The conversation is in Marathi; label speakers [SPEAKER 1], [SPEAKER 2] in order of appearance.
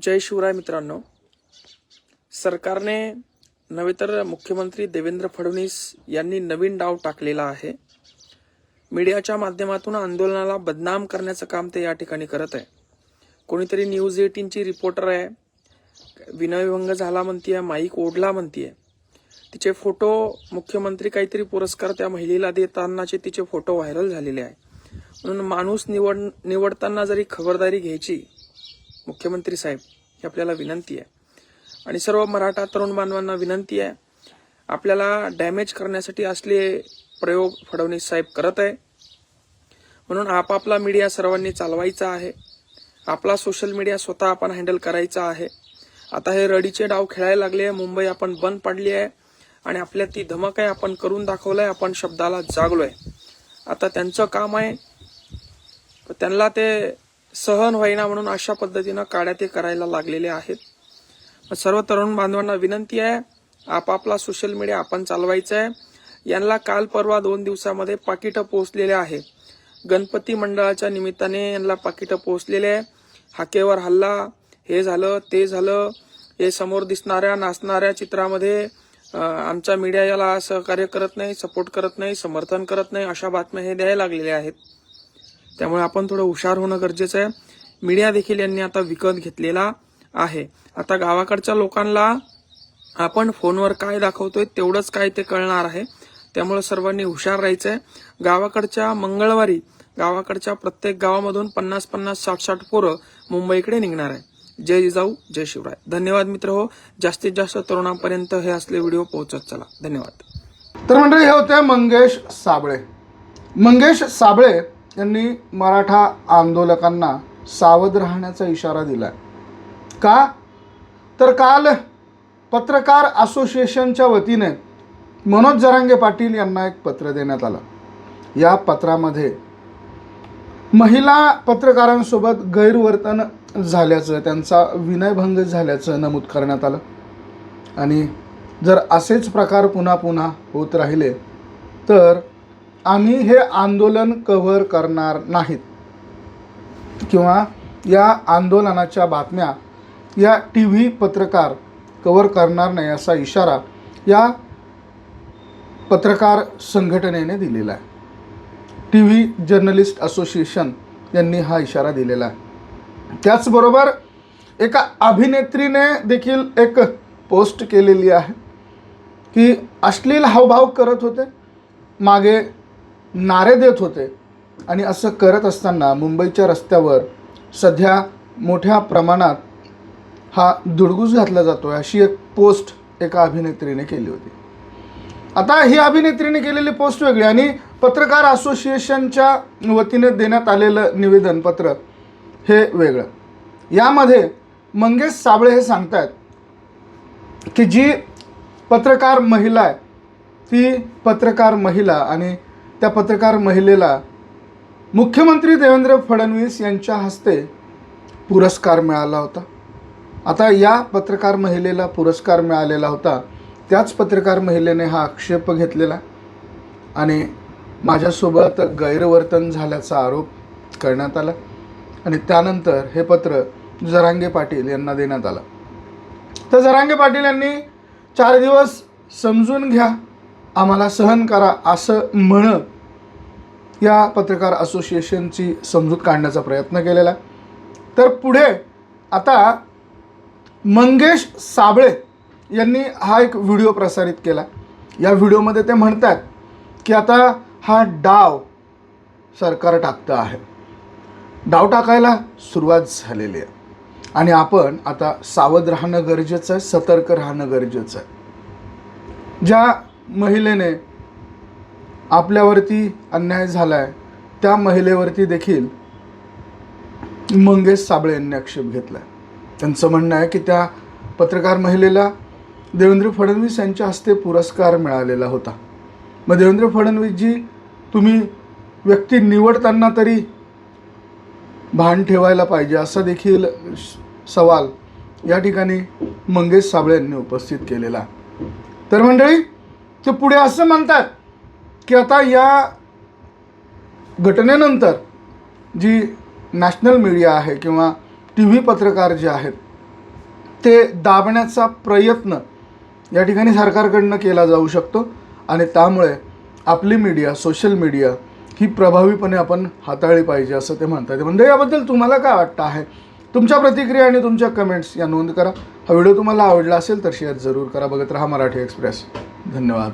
[SPEAKER 1] जय शिवराय मित्रांनो. सरकारने नव्हे तर मुख्यमंत्री देवेंद्र फडणवीस यांनी नवीन डाव टाकलेला आहे. मीडियाच्या माध्यमातून आंदोलनाला बदनाम करण्याचं काम ते या ठिकाणी करत आहे. कोणीतरी न्यूज एटीनची रिपोर्टर आहे. विनयभंग झाला म्हणतीये माईक ओढला म्हणतीये. तिचे फोटो मुख्यमंत्री काहीतरी पुरस्कार त्या महिलेला देतानाचे तिचे फोटो व्हायरल झालेले आहे. म्हणून माणूस निवड निवडताना जरी खबरदारी घ्यायची मुख्यमंत्री साहेब ही आपल्याला विनंती आहे. आणि सर्व मराठा तरुण बांधवांना विनंती आहे आपल्याला डॅमेज करण्यासाठी असले प्रयोग फडणवीस साहेब करत आहे. म्हणून आपापला मीडिया सर्वांनी चालवायचा आहे. आपला सोशल मीडिया स्वतः आपण हँडल करायचा आहे. आता हे रडीचे डाव खेळायला लागले आहे मुंबई आपण बंद पडली आहे. आणि आपल्या ती धमक आहे आपण करून दाखवलंय आपण शब्दाला जागलोय. आता त्यांचं काम आहे तर त्यांना ते सहन होईना म्हणून अशा पद्धतीनं काड्या ते करायला लागलेले आहेत. सर्व तरुण बांधवांना विनंती आहे आपापला सोशल मीडिया आपण चालवायचा आहे. यांना काल परवा दोन दिवसामध्ये पाकिटं पोहोचलेले आहे. गणपती मंडळाच्या निमित्ताने यांना पाकिटं पोहोचलेले आहे. हाकेवर हल्ला हे झालं ते झालं हे समोर दिसणाऱ्या नाचणाऱ्या चित्रामध्ये आमचा मीडिया याला सहकार्य करत नाही सपोर्ट करत नाही समर्थन करत नाही अशा बातम्या हे द्यायला लागलेल्या आहेत. त्यामुळे आपण थोडं हुशार होणं गरजेचं आहे. मीडिया देखील यांनी आता विकत घेतलेला आहे. आता गावाकडच्या लोकांना आपण फोनवर काय दाखवतोय तेवढंच काय ते कळणार आहे. त्यामुळे सर्वांनी हुशार राहायचं आहे गावाकडच्या मंगळवारी गावाकडच्या प्रत्येक गावामधून पन्नास पन्नास साठ साठ पोरं मुंबईकडे निघणार आहे. जय जिजाऊ जय शिवराय. धन्यवाद मित्र हो. जास्तीत जास्त तरुणांपर्यंत हे असले व्हिडिओ पोहोचत चला. धन्यवाद.
[SPEAKER 2] तर मंडळी हे होते मंगेश साबळे. मंगेश साबळे यांनी मराठा आंदोलकांना सावध राहण्याचा इशारा दिला का? तर काल पत्रकार असोसिएशनच्या वतीने मनोज जरांगे पाटील यांना एक पत्र देण्यात आलं. या पत्रामध्ये महिला पत्रकारांसोबत गैरवर्तन झाल्याचं त्यांचा विनयभंग झाल्याचं नमूद करण्यात आलं. आणि जर असेच प्रकार पुन्हा पुन्हा होत राहिले तर आम्ही हे आंदोलन कव्हर करणार नाहीत. किंवा या आंदोलनाच्या बातम्या या टी व्ही पत्रकार कव्हर करणार नाही असा इशारा या पत्रकार संघटनेने दिलेला आहे. टी व्ही जर्नलिस्ट असोसिएशन यांनी हा इशारा दिलेला आहे. त्याचबरोबर एका अभिनेत्रीने देखील एक पोस्ट केलेली आहे की अश्लील हावभाव करत होते. मागे नारे देत होते. आणि असं करत असताना मुंबईच्या रस्त्यावर सध्या मोठ्या प्रमाणात हा दुडगूस घातला जातो अशी एक पोस्ट एका अभिनेत्रीने केली होती. आता ही अभिनेत्रीने केलेली पोस्ट वेगळी आणि पत्रकार असोसिएशनच्या वतीने देण्यात आलेलं निवेदन पत्र हे वेगळं. यामध्ये मंगेश साबळे हे सांगतायत की जी पत्रकार महिला आहे ती पत्रकार महिला आणि त्या पत्रकार महिलेला मुख्यमंत्री देवेंद्र फडणवीस यांच्या हस्ते पुरस्कार मिळाला होता. आता या पत्रकार महिलेला पुरस्कार मिळालेला होता त्याच पत्रकार महिलेने हा आक्षेप घेतलेला आणि माझ्यासोबत गैरवर्तन झाल्याचा आरोप करण्यात आला आणि त्यानंतर हे पत्र जरांगे पाटील यांना देण्यात आलं. तर जरांगे पाटील यांनी चार दिवस समजून घ्या आम्हाला सहन करा असं म्हणत या पत्रकार असोसिएशनची समजूत काढण्याचा प्रयत्न केलेला आहे. तर पुढे आता मंगेश साबळे यांनी हा एक व्हिडिओ प्रसारित केला. या व्हिडिओमध्ये ते म्हणतात की आता हा डाव सरकार टाकतं आहे. डाव टाकायला सुरुवात झालेली आहे. आणि आपण आता सावध राहणं गरजेचं आहे सतर्क राहणं गरजेचं आहे. ज्या महिलेने आपल्यावरती अन्याय झाला आहे त्या महिलेवरती देखील मंगेश साबळे यांनी आक्षेप घेतला आहे त्यांचं म्हणणं आहे की त्या पत्रकार महिलेला देवेंद्र फडणवीस यांच्या हस्ते पुरस्कार मिळालेला होता मग देवेंद्र फडणवीसजी तुम्ही व्यक्ती निवडताना तरी भान ठेवायला पाहिजे असा देखील सवाल या ठिकाणी मंगेश साबळे यांनी उपस्थित केलेला आहे. तर मंडळी ते पुढे असं म्हणतात की आता या घटनेनंतर जी नॅशनल मीडिया आहे किंवा टी व्ही पत्रकार जे आहेत ते दाबण्याचा प्रयत्न या ठिकाणी सरकारकडनं केला जाऊ शकतो आणि त्यामुळे आपली मीडिया सोशल मीडिया ही प्रभावीपणे आपण हाताळली पाहिजे असं ते म्हणतात. म्हणजे याबद्दल तुम्हाला काय वाटतं आहे? तुमच्या प्रतिक्रिया आणि तुमच्या कमेंट्स या नोंद करा. हा व्हिडिओ तुम्हाला आवडला असेल तर शेअर जरूर करा. बघत राहा मराठी एक्सप्रेस धन्यवाद.